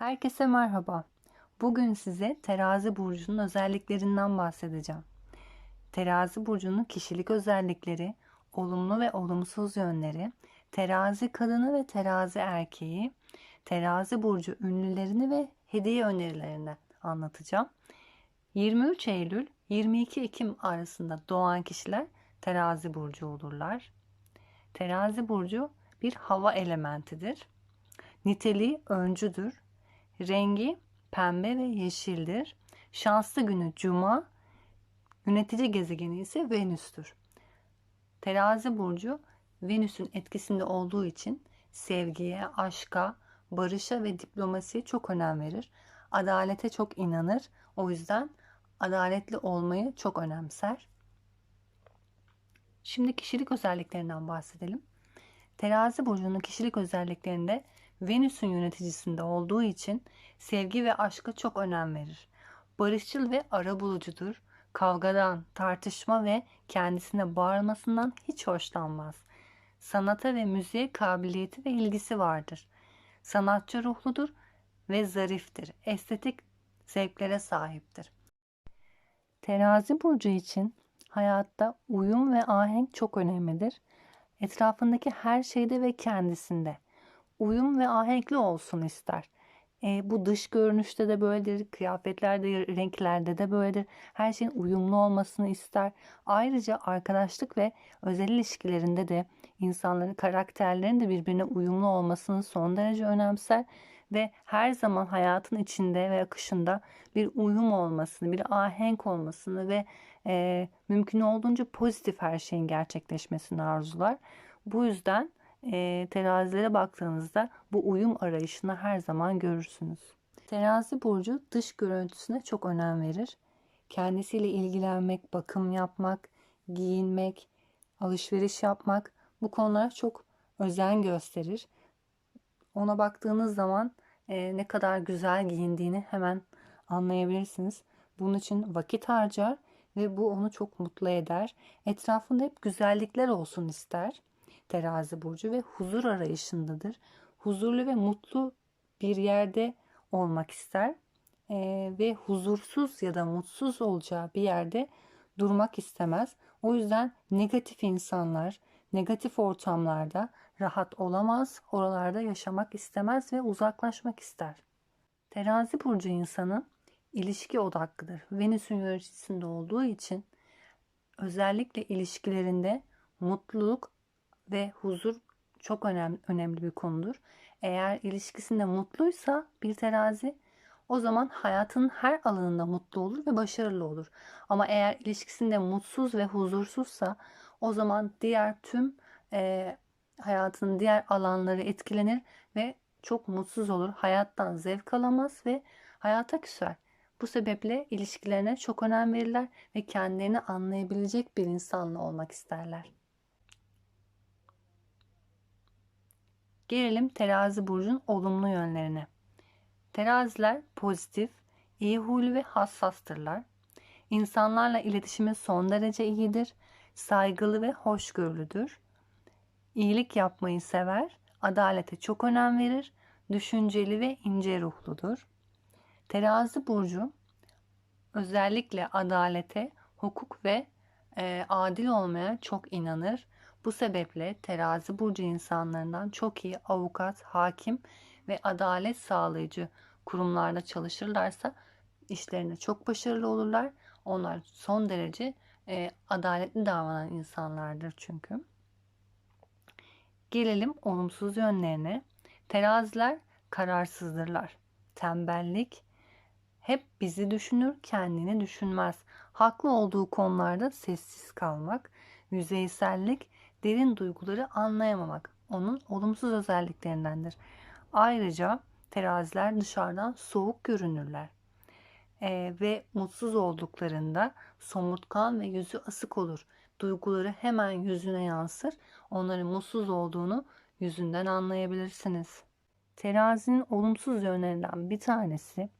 Herkese merhaba. Bugün size terazi burcunun özelliklerinden bahsedeceğim. Terazi burcunun kişilik özellikleri, olumlu ve olumsuz yönleri, terazi kadını ve terazi erkeği, terazi burcu ünlülerini ve hediye önerilerini anlatacağım. 23 Eylül 22 Ekim arasında doğan kişiler terazi burcu olurlar. Terazi burcu bir hava elementidir. Niteliği öncüdür. Rengi pembe ve yeşildir. Şanslı günü cuma, yönetici gezegeni ise Venüs'tür. Terazi burcu Venüs'ün etkisinde olduğu için sevgiye, aşka, barışa ve diplomasiye çok önem verir. Adalete çok inanır. O yüzden adaletli olmayı çok önemser. Şimdi kişilik özelliklerinden bahsedelim. Terazi burcunun kişilik özelliklerinde Venüs'ün yöneticisinde olduğu için sevgi ve aşka çok önem verir. Barışçıl ve arabulucudur. Kavgadan, tartışma ve kendisine bağırmasından hiç hoşlanmaz. Sanata ve müziğe kabiliyeti ve ilgisi vardır. Sanatçı ruhludur ve zariftir. Estetik zevklere sahiptir. Terazi burcu için hayatta uyum ve ahenk çok önemlidir. Etrafındaki her şeyde ve kendisinde uyum ve ahenkli olsun ister. E, bu dış görünüşte de böyledir, kıyafetlerde, renklerde de böyledir. Her şeyin uyumlu olmasını ister. Ayrıca arkadaşlık ve özel ilişkilerinde de insanların karakterlerinin de birbirine uyumlu olmasını son derece önemser ve her zaman hayatın içinde ve akışında bir uyum olmasını, bir ahenk olmasını ve e, mümkün olduğunca pozitif her şeyin gerçekleşmesini arzular. Bu yüzden e, terazilere baktığınızda bu uyum arayışını her zaman görürsünüz. Terazi burcu dış görüntüsüne çok önem verir. Kendisiyle ilgilenmek, bakım yapmak, giyinmek, alışveriş yapmak bu konulara çok özen gösterir. Ona baktığınız zaman e, ne kadar güzel giyindiğini hemen anlayabilirsiniz. Bunun için vakit harcar ve bu onu çok mutlu eder. Etrafında hep güzellikler olsun ister terazi burcu ve huzur arayışındadır. Huzurlu ve mutlu bir yerde olmak ister ee, ve huzursuz ya da mutsuz olacağı bir yerde durmak istemez. O yüzden negatif insanlar, negatif ortamlarda rahat olamaz, oralarda yaşamak istemez ve uzaklaşmak ister. Terazi burcu insanı ilişki odaklıdır. Venüs'ün yöneticisinde olduğu için özellikle ilişkilerinde mutluluk ve huzur çok önemli, önemli bir konudur. Eğer ilişkisinde mutluysa bir terazi o zaman hayatın her alanında mutlu olur ve başarılı olur. Ama eğer ilişkisinde mutsuz ve huzursuzsa o zaman diğer tüm e, hayatının diğer alanları etkilenir ve çok mutsuz olur. Hayattan zevk alamaz ve hayata küser. Bu sebeple ilişkilerine çok önem verirler ve kendilerini anlayabilecek bir insanla olmak isterler. Gelelim terazi burcun olumlu yönlerine. Teraziler pozitif, iyi huylu ve hassastırlar. İnsanlarla iletişimi son derece iyidir. Saygılı ve hoşgörülüdür. İyilik yapmayı sever. Adalete çok önem verir. Düşünceli ve ince ruhludur. Terazi burcu özellikle adalete, hukuk ve e, adil olmaya çok inanır. Bu sebeple terazi burcu insanlarından çok iyi avukat, hakim ve adalet sağlayıcı kurumlarda çalışırlarsa işlerinde çok başarılı olurlar. Onlar son derece e, adaletli davranan insanlardır çünkü. Gelelim olumsuz yönlerine. Teraziler kararsızdırlar. Tembellik hep bizi düşünür, kendini düşünmez. Haklı olduğu konularda sessiz kalmak, yüzeysellik derin duyguları anlayamamak onun olumsuz özelliklerindendir. Ayrıca teraziler dışarıdan soğuk görünürler. Ee, ve mutsuz olduklarında somurtkan ve yüzü asık olur. Duyguları hemen yüzüne yansır. Onların mutsuz olduğunu yüzünden anlayabilirsiniz. Terazinin olumsuz yönlerinden bir tanesi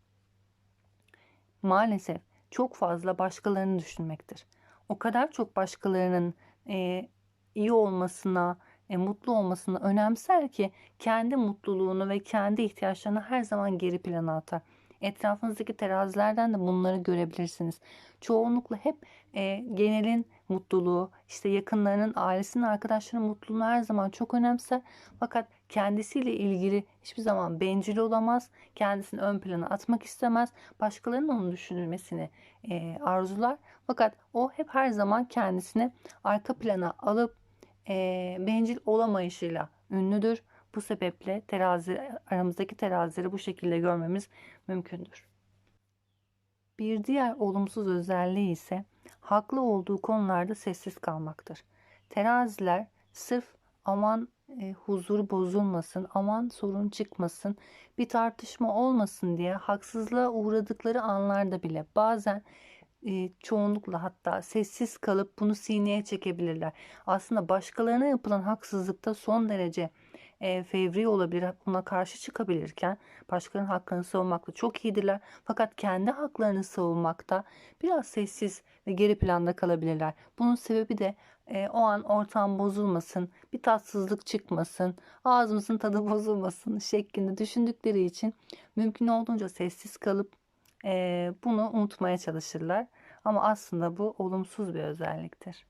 maalesef çok fazla başkalarını düşünmektir. O kadar çok başkalarının e, iyi olmasına e, mutlu olmasını önemser ki kendi mutluluğunu ve kendi ihtiyaçlarını her zaman geri plana atar. Etrafınızdaki terazilerden de bunları görebilirsiniz. Çoğunlukla hep e, genelin mutluluğu, işte yakınlarının, ailesinin, arkadaşlarının mutluluğunu her zaman çok önemser. Fakat kendisiyle ilgili hiçbir zaman bencil olamaz. Kendisini ön plana atmak istemez. Başkalarının onu düşünülmesini e, arzular. Fakat o hep her zaman kendisini arka plana alıp e, bencil olamayışıyla ünlüdür. Bu sebeple terazi aramızdaki terazileri bu şekilde görmemiz mümkündür. Bir diğer olumsuz özelliği ise haklı olduğu konularda sessiz kalmaktır. Teraziler sırf aman e, huzur bozulmasın, aman sorun çıkmasın, bir tartışma olmasın diye haksızlığa uğradıkları anlarda bile bazen e, çoğunlukla hatta sessiz kalıp bunu sineye çekebilirler. Aslında başkalarına yapılan haksızlıkta son derece e, fevri olabilir, buna karşı çıkabilirken başkalarının hakkını savunmakta çok iyidirler. Fakat kendi haklarını savunmakta biraz sessiz ve geri planda kalabilirler. Bunun sebebi de e, o an ortam bozulmasın, bir tatsızlık çıkmasın, ağzımızın tadı bozulmasın şeklinde düşündükleri için mümkün olduğunca sessiz kalıp e, bunu unutmaya çalışırlar. Ama aslında bu olumsuz bir özelliktir.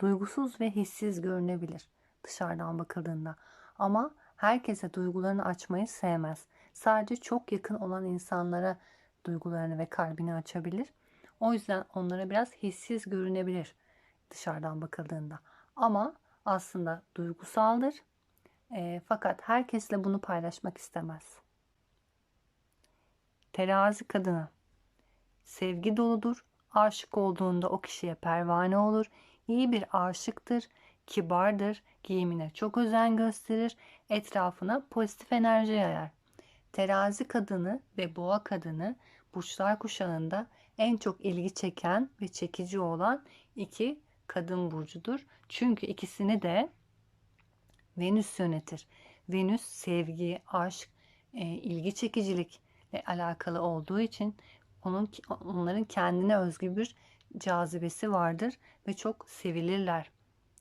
Duygusuz ve hissiz görünebilir dışarıdan bakıldığında. Ama herkese duygularını açmayı sevmez. Sadece çok yakın olan insanlara duygularını ve kalbini açabilir. O yüzden onlara biraz hissiz görünebilir dışarıdan bakıldığında. Ama aslında duygusaldır. E, fakat herkesle bunu paylaşmak istemez. Terazi kadını sevgi doludur. Aşık olduğunda o kişiye pervane olur. İyi bir aşıktır kibardır, giyimine çok özen gösterir, etrafına pozitif enerji yayar. Terazi kadını ve boğa kadını burçlar kuşağında en çok ilgi çeken ve çekici olan iki kadın burcudur. Çünkü ikisini de Venüs yönetir. Venüs sevgi, aşk, e, ilgi çekicilikle alakalı olduğu için onun onların kendine özgü bir cazibesi vardır ve çok sevilirler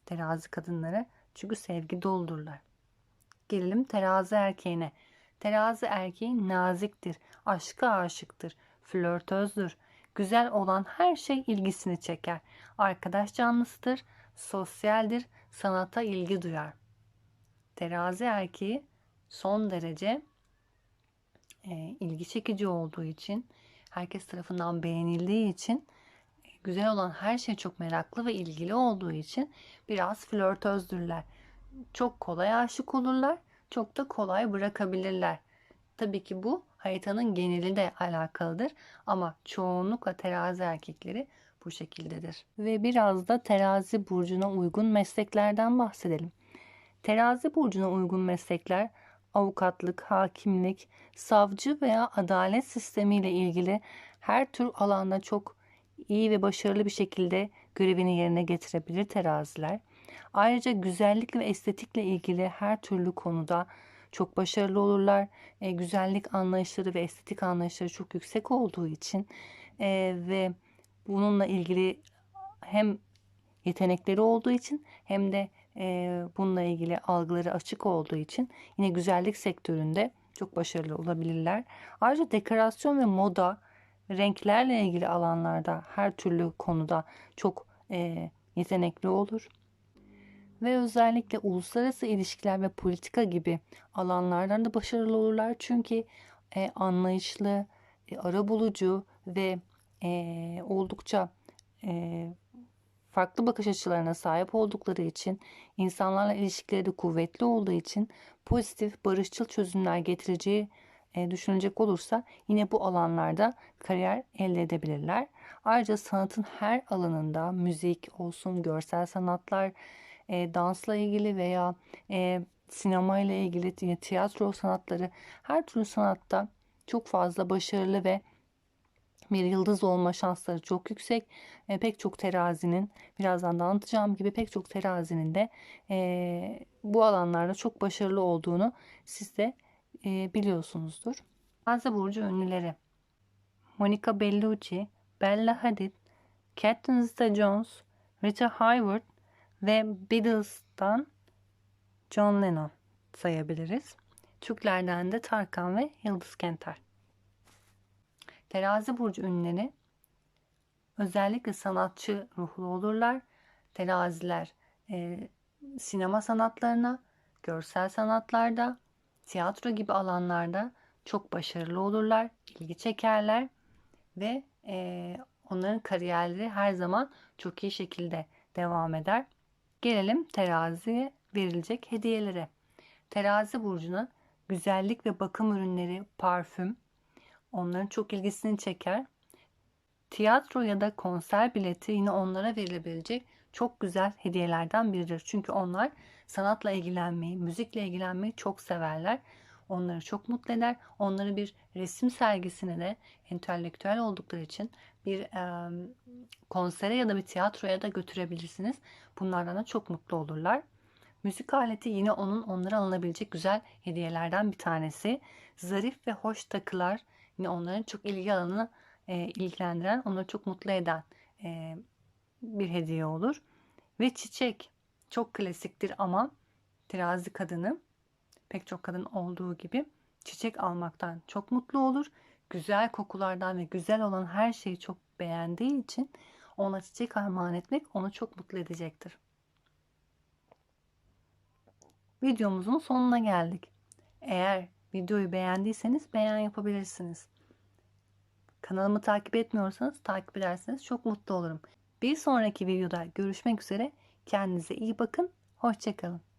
terazi kadınları. Çünkü sevgi doldurlar. Gelelim terazi erkeğine. Terazi erkeği naziktir, aşka aşıktır, flörtözdür. Güzel olan her şey ilgisini çeker. Arkadaş canlısıdır, sosyaldir, sanata ilgi duyar. Terazi erkeği son derece e, ilgi çekici olduğu için, herkes tarafından beğenildiği için güzel olan her şey çok meraklı ve ilgili olduğu için biraz flörtözdürler. Çok kolay aşık olurlar, çok da kolay bırakabilirler. Tabii ki bu haritanın geneli de alakalıdır ama çoğunlukla terazi erkekleri bu şekildedir. Ve biraz da terazi burcuna uygun mesleklerden bahsedelim. Terazi burcuna uygun meslekler avukatlık, hakimlik, savcı veya adalet sistemiyle ilgili her tür alanda çok iyi ve başarılı bir şekilde görevini yerine getirebilir teraziler. Ayrıca güzellik ve estetikle ilgili her türlü konuda çok başarılı olurlar. E, güzellik anlayışları ve estetik anlayışları çok yüksek olduğu için e, ve bununla ilgili hem yetenekleri olduğu için hem de e, bununla ilgili algıları açık olduğu için yine güzellik sektöründe çok başarılı olabilirler. Ayrıca dekorasyon ve moda renklerle ilgili alanlarda her türlü konuda çok e, yetenekli olur. Ve özellikle uluslararası ilişkiler ve politika gibi alanlardan da başarılı olurlar. Çünkü e, anlayışlı, e, arabulucu ve e, oldukça e, farklı bakış açılarına sahip oldukları için, insanlarla ilişkileri de kuvvetli olduğu için pozitif, barışçıl çözümler getireceği e, düşünülecek olursa yine bu alanlarda kariyer elde edebilirler. Ayrıca sanatın her alanında müzik olsun, görsel sanatlar, e, dansla ilgili veya e, sinema ile ilgili tiyatro sanatları her türlü sanatta çok fazla başarılı ve bir yıldız olma şansları çok yüksek. E, pek çok terazinin birazdan da anlatacağım gibi pek çok terazinin de e, bu alanlarda çok başarılı olduğunu siz de e, biliyorsunuzdur. Bazı burcu ünlüleri Monica Bellucci, Bella Hadid, Catherine Zeta-Jones, Rita Hayworth ve Beatles'tan John Lennon sayabiliriz. Türklerden de Tarkan ve Yıldız Kenter. Terazi burcu ünlüleri özellikle sanatçı ruhlu olurlar. Teraziler e, sinema sanatlarına, görsel sanatlarda, tiyatro gibi alanlarda çok başarılı olurlar, ilgi çekerler ve e, onların kariyerleri her zaman çok iyi şekilde devam eder. Gelelim teraziye verilecek hediyelere. Terazi burcuna güzellik ve bakım ürünleri, parfüm onların çok ilgisini çeker. Tiyatro ya da konser bileti yine onlara verilebilecek çok güzel hediyelerden biridir. Çünkü onlar sanatla ilgilenmeyi, müzikle ilgilenmeyi çok severler. Onları çok mutlu eder. Onları bir resim sergisine de entelektüel oldukları için bir e, konsere ya da bir tiyatroya da götürebilirsiniz. Bunlardan da çok mutlu olurlar. Müzik aleti yine onun onlara alınabilecek güzel hediyelerden bir tanesi. Zarif ve hoş takılar yine onların çok ilgi alanını e, ilgilendiren, onları çok mutlu eden e, bir hediye olur. Ve çiçek çok klasiktir ama terazi kadını pek çok kadın olduğu gibi çiçek almaktan çok mutlu olur. Güzel kokulardan ve güzel olan her şeyi çok beğendiği için ona çiçek armağan etmek onu çok mutlu edecektir. Videomuzun sonuna geldik. Eğer videoyu beğendiyseniz beğen yapabilirsiniz. Kanalımı takip etmiyorsanız takip ederseniz çok mutlu olurum. Bir sonraki videoda görüşmek üzere. Kendinize iyi bakın. Hoşçakalın.